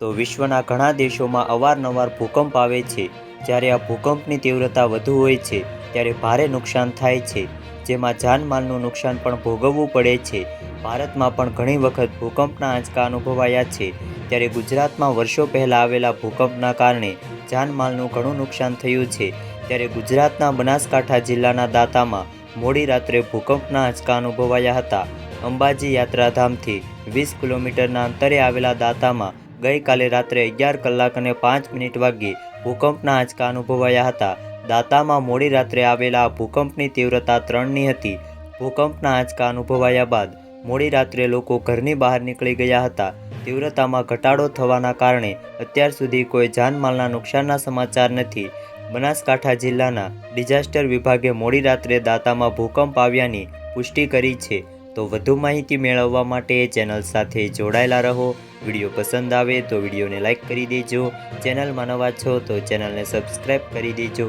તો વિશ્વના ઘણા દેશોમાં અવારનવાર ભૂકંપ આવે છે. જ્યારે આ ભૂકંપની તીવ્રતા વધુ હોય છે, ત્યારે ભારે નુકસાન થાય છે. જેમાં જાનમાલનું નુકસાન પણ ભોગવવું પડે છે. ભારતમાં પણ ઘણી વખત ભૂકંપના આંચકા અનુભવાયા છે. ત્યારે ગુજરાતમાં વર્ષો પહેલાં આવેલા ભૂકંપના કારણે જાનમાલનું ઘણું નુકસાન થયું છે. ત્યારે ગુજરાતના બનાસકાંઠા જિલ્લાના દાંતામાં મોડી રાત્રે ભૂકંપના આંચકા અનુભવાયા હતા. અંબાજી યાત્રાધામથી વીસ કિલોમીટરના અંતરે આવેલા દાંતામાં ગઈકાલે રાત્રે અગિયાર કલાક અને પાંચ મિનિટ વાગ્યે ભૂકંપના આંચકા અનુભવાયા હતા. દાતામાં મોડી રાત્રે આવેલા ભૂકંપની તીવ્રતા ત્રણની હતી. ભૂકંપના આંચકા અનુભવાયા બાદ મોડી રાત્રે લોકો ઘરની બહાર નીકળી ગયા હતા. તીવ્રતામાં ઘટાડો થવાના કારણે અત્યાર સુધી કોઈ જાનમાલના નુકસાનના સમાચાર નથી. બનાસકાંઠા જિલ્લાના ડિઝાસ્ટર વિભાગે મોડી રાત્રે દાતામાં ભૂકંપ આવ્યાની પુષ્ટિ કરી છે. તો વધુ માહિતી મેળવવા માટે ચેનલ સાથે જોડાયેલા રહો. વીડિયો પસંદ આવે તો વિડીયોને લાઇક કરી દેજો. ચેનલમાં નવા છો તો ચેનલને સબસ્ક્રાઈબ કરી દેજો.